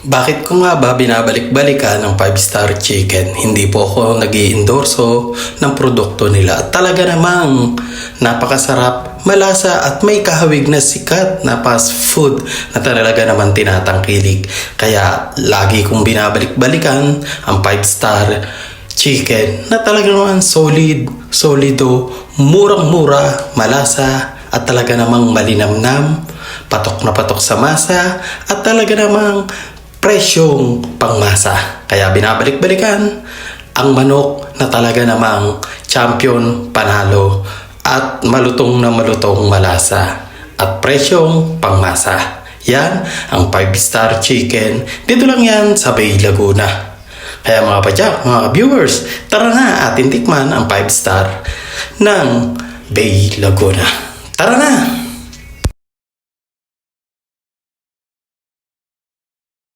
Bakit ko nga ba binabalik-balikan ang 5-star chicken? Hindi po ako nag endorso ng produkto nila. Talaga namang napakasarap, malasa at may kahawig na sikat na fast food na talaga naman tinatangkilik. Kaya lagi kong binabalik-balikan ang 5-star chicken na talaga naman solid, solido, murang-mura, malasa at talaga namang malinamnam, patok na patok sa masa at talaga namang presyong pangmasa. Kaya binabalik-balikan ang manok na talaga namang champion panalo at malutong na malutong malasa at presyong pangmasa. Yan ang 5-star chicken. Dito lang yan sa Bay Laguna. Kaya mga padyak, mga viewers, tara na atin tikman ang 5 star ng Bay Laguna. Tara na!